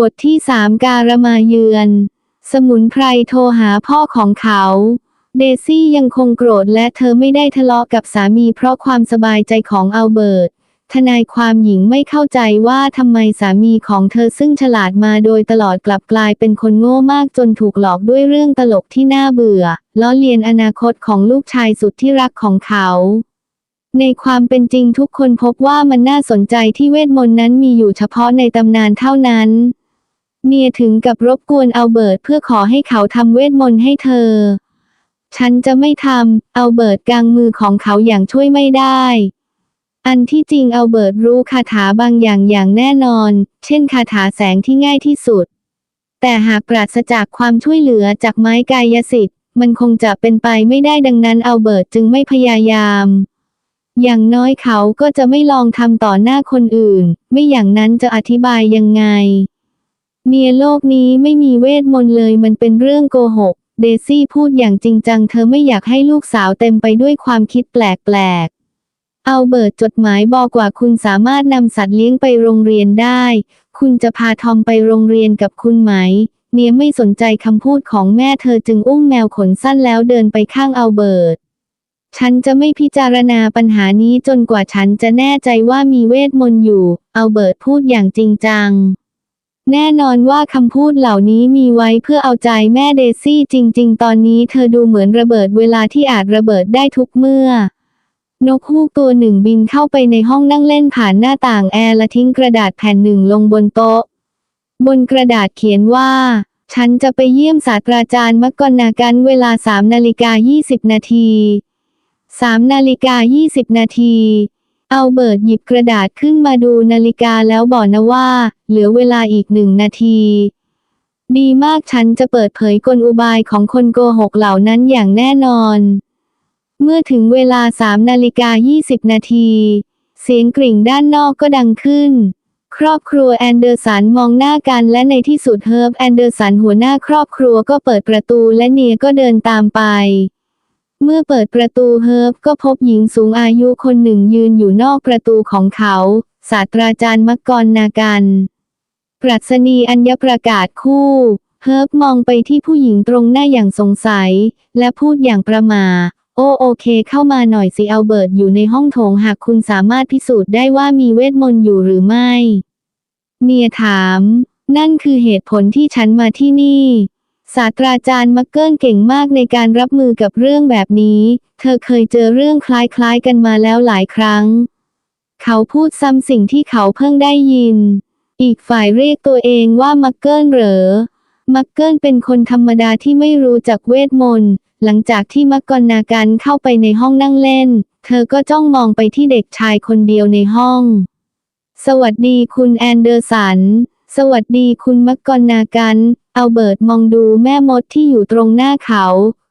บทที่สามการมาเยือน สมุนไพรโทรหาพ่อของเขา เดซี่ยังคงโกรธและเธอไม่ได้ทะเลาะกับสามีเพราะความสบายใจของอัลเบิร์ต ทนายความหญิงไม่เข้าใจว่าทำไมสามีของเธอซึ่งฉลาดมาโดยตลอดกลับกลายเป็นคนโง่มากจนถูกหลอกด้วยเรื่องตลกที่น่าเบื่อ ล้อเลียนอนาคตของลูกชายสุดที่รักของเขาในความเป็นจริงทุกคนพบว่ามันน่าสนใจที่เวทมนต์นั้นมีอยู่เฉพาะในตำนานเท่านั้น เนียถึงกับรบกวนอัลเบิร์ตเพื่อขอให้เขาทำเวทมนต์ให้เธอ ฉันจะไม่ทำอัลเบิร์ตกางมือของเขาอย่างช่วยไม่ได้ อันที่จริงอัลเบิร์ตรู้คาถาบางอย่างอย่างแน่นอน เช่นคาถาแสงที่ง่ายที่สุด แต่หากปราศจากความช่วยเหลือจากไม้กายสิทธิ์ มันคงจะเป็นไปไม่ได้ดังนั้นอัลเบิร์ตจึงไม่พยายามอย่างน้อยเขาก็จะไม่ลองทำต่อหน้าคนอื่น ไม่อย่างนั้นจะอธิบายยังไง เนียโลกนี้ไม่มีเวทมนต์เลยมันเป็นเรื่องโกหก เดซี่พูดอย่างจริงจังเธอไม่อยากให้ลูกสาวเต็มไปด้วยความคิดแปลกๆ เอาเบิร์ตจดหมายบอกว่าคุณสามารถนำสัตว์เลี้ยงไปโรงเรียนได้ คุณจะพาทอมไปโรงเรียนกับคุณไหม เนียไม่สนใจคำพูดของแม่เธอจึงอุ้มแมวขนสั้นแล้วเดินไปข้างเอาเบิร์ตฉันจะไม่พิจารณาปัญหานี้จนกว่าฉันจะแน่ใจว่ามีเวทมนต์อยู่ เอาเบิร์ตพูดอย่างจริงจัง แน่นอนว่าคำพูดเหล่านี้มีไว้เพื่อเอาใจแม่เดซี่จริง ๆ ตอนนี้เธอดูเหมือนระเบิดเวลาที่อาจระเบิดได้ทุกเมื่อนกฮูกตัวหนึ่งบินเข้าไปในห้องนั่งเล่นผ่านหน้าต่างแอร์และทิ้งกระดาษแผ่นหนึ่งลงบนโต๊ะ บนกระดาษเขียนว่า ฉันจะไปเยี่ยมศาสตราจารย์มักกอนากันเวลา3นาฬิกา20 นาที3นาฬิกา20 นาที เอาเบิร์ตหยิบกระดาษขึ้นมาดูนาฬิกาแล้วบอกนะว่า เหลือเวลาอีกหนึ่งนาที ดีมากฉันจะเปิดเผยกลอุบายของคนโกหกเหล่านั้นอย่างแน่นอน เมื่อถึงเวลา3นาฬิกา20นาที เสียงกริ่งด้านนอกก็ดังขึ้น ครอบครัวแอนเดอร์สันมองหน้ากันและในที่สุดเฮิร์บแอนเดอร์สันหัวหน้าครอบครัวก็เปิดประตูและเนียก็เดินตามไป เมื่อเปิดประตูเฮิร์บก็พบหญิงสูงอายุคนหนึ่งยืนอยู่นอกประตูของเขา ศาสตราจารย์มกกรนากันปรัชนีอัญญประกาศคู่ เฮิร์บมองไปที่ผู้หญิงตรงหน้าอย่างสงสัย และพูดอย่างประมา โอโอเคเข้ามาหน่อยสิเอลเบิร์ตอยู่ในห้องโถงหากคุณสามารถพิสูจน์ได้ว่ามีเวทมนต์อยู่หรือไม่ เมียถาม นั่นคือเหตุผลที่ฉันมาที่นี่ ศาสตราจารย์มักเกิลเก่งมากในการรับมือกับเรื่องแบบนี้ เธอเคยเจอเรื่องคล้ายๆกันมาแล้วหลายครั้ง เขาพูดซ้ำสิ่งที่เขาเพิ่งได้ยิน อีกฝ่ายเรียกตัวเองว่ามักเกิลเหรอ มักเกิลเป็นคนธรรมดาที่ไม่รู้จักเวทมนต์ หลังจากที่มักกรนาการเข้าไปในห้องนั่งเล่น เธอก็จ้องมองไปที่เด็กชายคนเดียวในห้อง สวัสดีคุณแอนเดอร์สัน สวัสดีคุณมักกรนากัน อัลเบิร์ตมองดูแม่มดที่อยู่ตรงหน้าเขา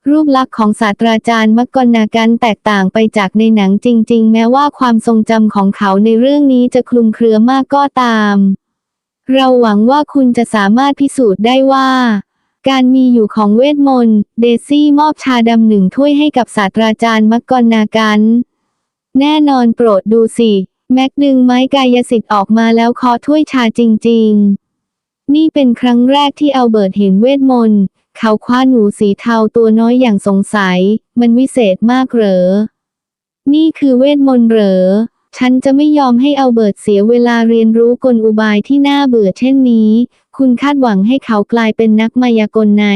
รูปลักษณ์ของศาสตราจารย์มักกรนากันแตกต่างไปจากในหนังจริง ๆ แม้ว่าความทรงจำของเขาในเรื่องนี้จะคลุมเครือมากก็ตาม เราหวังว่าคุณจะสามารถพิสูจน์ได้ว่า การมีอยู่ของเวทมนต์เดซี่มอบชาดำหนึ่งถ้วยให้กับศาสตราจารย์มักกรนากันแน่นอนโปรดดูสิ แม็กดึงไม้กายสิทธิ์ออกมาแล้วคอถ้วยชาจริง ๆ นี่เป็นครั้งแรกที่อัลเบิร์ตเห็นเวทมนต์ เขาคว้าหนูสีเทาตัวน้อยอย่างสงสัย มันวิเศษมากเหรอ นี่คือเวทมนต์เหรอ ฉันจะไม่ยอมให้อัลเบิร์ตเสียเวลาเรียนรู้กลอุบายที่น่าเบื่อเช่นนี้ คุณคาดหวังให้เขากลายเป็นนักมายากลใน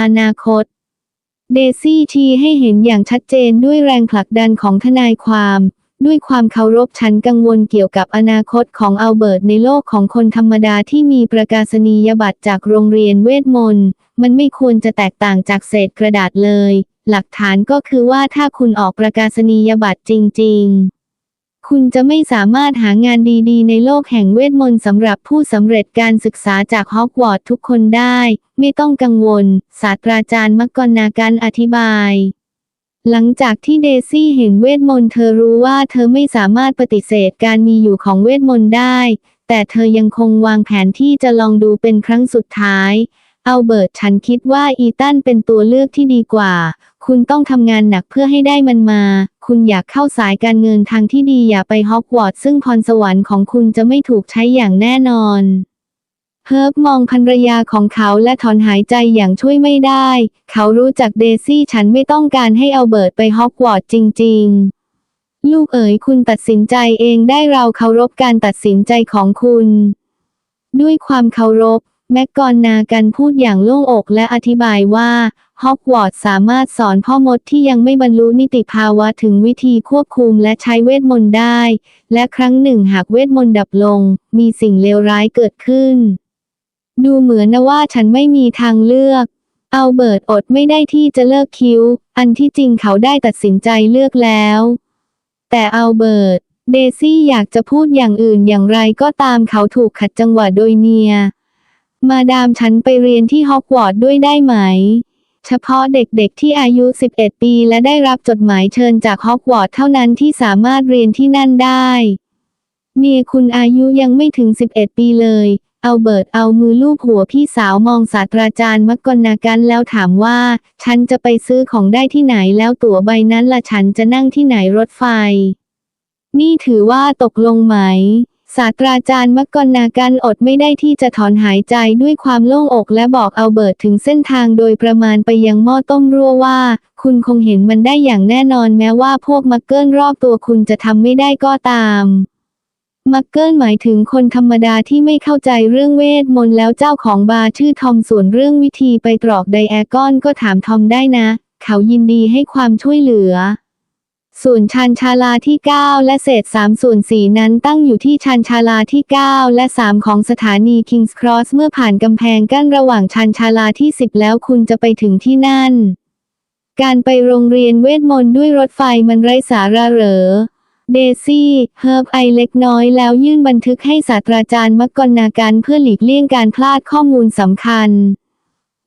อนาคต เดซี่ชี้ให้เห็นอย่างชัดเจนด้วยแรงผลักดันของทนายความ ด้วยความเคารพฉันกังวลเกี่ยวกับอนาคตของอัลเบิร์ตในโลกของคนธรรมดาที่มีประกาศนียบัตรจากโรงเรียนเวทมนต์ มันไม่ควรจะแตกต่างจากเศษกระดาษเลย หลักฐานก็คือว่าถ้าคุณออกประกาศนียบัตรจริง ๆคุณจะไม่สามารถหางานดีๆ ในโลกแห่งเวทมนต์สำหรับผู้สำเร็จการศึกษาจากฮอกวอตส์ทุกคนได้ ไม่ต้องกังวล ศาสตราจารย์มักกรนาการอธิบาย หลังจากที่เดซี่เห็นเวทมนต์เธอรู้ว่าเธอไม่สามารถปฏิเสธการมีอยู่ของเวทมนต์ได้ แต่เธอยังคงวางแผนที่จะลองดูเป็นครั้งสุดท้าย เอัลเบิร์ตฉันคิดว่าอีตันเป็นตัวเลือกที่ดีกว่า คุณต้องทำงานหนักเพื่อให้ได้มันมา คุณอยากเข้าสายการเงินทางที่ดีอย่าไปฮอกวอตส์ซึ่งพรสวรรค์ของคุณจะไม่ถูกใช้อย่างแน่นอน เฮิร์บมองภรรยาของเขาและถอนหายใจอย่างช่วยไม่ได้ เขารู้จักเดซี่ฉันไม่ต้องการให้เอาเบิร์ตไปฮอกวอตส์จริง ๆ ลูกเอ๋ยคุณตัดสินใจเองได้เราเคารพการตัดสินใจของคุณ ด้วยความเคารพ แม็กกอนนากันพูดอย่างโล่งอกและอธิบายว่าฮอกวอตส์สามารถสอนพ่อมดที่ยังไม่บรรลุนิติภาวะถึงวิธีควบคุมและใช้เวทมนต์ได้ และครั้งหนึ่งหากเวทมนต์ดับลง มีสิ่งเลวร้ายเกิดขึ้น ดูเหมือนนะว่าฉันไม่มีทางเลือกเอาเบิร์ตอดไม่ได้ที่จะเลิกคิ้ว อันที่จริงเขาได้ตัดสินใจเลือกแล้ว แต่เอาเบิร์ตเดซี่อยากจะพูดอย่างอื่นอย่างไรก็ตามเขาถูกขัดจังหวะโดยเนีย มาดามฉันไปเรียนที่ฮอกวอตส์ด้วยได้ไหม เฉพาะเด็กๆที่อายุ 11 ปีและได้รับจดหมายเชิญจากฮอกวอตส์เท่านั้นที่สามารถเรียนที่นั่นได้เมียคุณอายุยังไม่ถึง 11 ปีเลย อาเบิร์ตเอามือลูบหัวพี่สาวมองศาสตราจารย์มกนากันแล้วถามว่า ฉันจะไปซื้อของได้ที่ไหนแล้วตั๋วใบนั้นละฉันจะนั่งที่ไหนรถไฟ นี่ถือว่าตกลงไหมศาสตราจารย์มกนากันอดไม่ได้ที่จะถอนหายใจด้วยความโล่งอกและบอกเอาเบิร์ตถึงเส้นทางโดยประมาณไปยังหม้อต้มรั่วว่า คุณคงเห็นมันได้อย่างแน่นอนแม้ว่าพวกมักเกิลรอบตัวคุณจะทำไม่ได้ก็ตาม มักเกิลหมายถึงคนธรรมดาที่ไม่เข้าใจเรื่องเวทมนต์แล้วเจ้าของบาร์ชื่อทอมส่วนเรื่องวิธีไปตรอกไดแอกอนก็ถามทอมได้นะ เขายินดีให้ความช่วยเหลือ ส่วนชานชาลาที่ 9 และเศษ3ส่วน4นั้นตั้งอยู่ที่ชานชาลาที่ 9 และ 3 ของสถานี King's Cross เมื่อผ่านกำแพงกั้นระหว่างชานชาลาที่ 10 แล้วคุณจะไปถึงที่นั่น การไปโรงเรียนเวทมนต์ด้วยรถไฟมันไร้สาระเหรอ เดซี่ เฮิร์บไอเล็กน้อยแล้วยื่นบันทึกให้ศาสตราจารย์มักกนาการเพื่อหลีกเลี่ยงการพลาดข้อมูลสำคัญ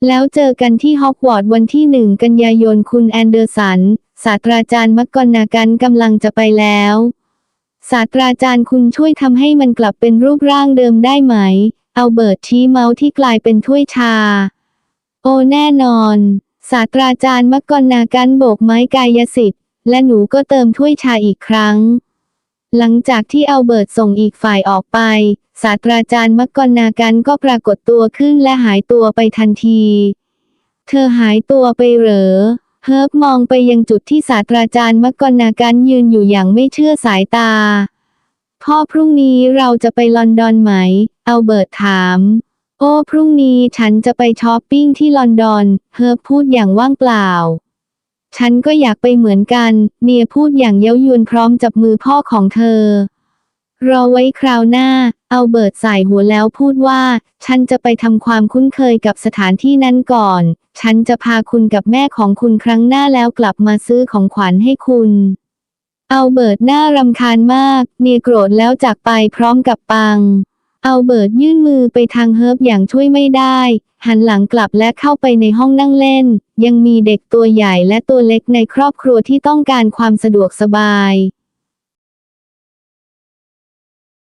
แล้วเจอกันที่ฮอกวอตส์วันที่หนึ่งกันยายนคุณแอนเดอร์สัน ศาสตราจารย์มักกนากันกำลังจะไปแล้ว ศาสตราจารย์คุณช่วยทำให้มันกลับเป็นรูปร่างเดิมได้ไหม เอาเบิร์ตชี้เมาส์ที่กลายเป็นถ้วยชา โอแน่นอน ศาสตราจารย์มักกนากันโบกไม้กายสิทธิ และหนูก็เติมถ้วยชาอีกครั้ง หลังจากที่เอาเบิร์ตส่งอีกฝ่ายออกไป ศาสตราจารย์มักกนากันก็ปรากฏตัวขึ้นและหายตัวไปทันที เธอหายตัวไปเหรอ เฮิร์บมองไปยังจุดที่ศาสตราจารย์มักกนากันยืนอยู่อย่างไม่เชื่อสายตา พ่อพรุ่งนี้เราจะไปลอนดอนไหม เอาเบิร์ตถาม โอ้พรุ่งนี้ฉันจะไปช้อปปิ้งที่ลอนดอน เฮิร์บพูดอย่างว่างเปล่า ฉันก็อยากไปเหมือนกัน เนียพูดอย่างเย้ายวนพร้อมจับมือพ่อของเธอ รอไว้คราวหน้า เอาเบิร์ตใส่หัวแล้วพูดว่า ฉันจะไปทำความคุ้นเคยกับสถานที่นั้นก่อน ฉันจะพาคุณกับแม่ของคุณครั้งหน้าแล้วกลับมาซื้อของขวัญให้คุณ เอาเบิร์ตน่ารำคาญมาก เนียโกรธแล้วจากไปพร้อมกับปังเอาเบิร์ตยื่นมือไปทางเฮิร์บอย่างช่วยไม่ได้ หันหลังกลับและเข้าไปในห้องนั่งเล่น ยังมีเด็กตัวใหญ่และตัวเล็กในครอบครัวที่ต้องการความสะดวกสบาย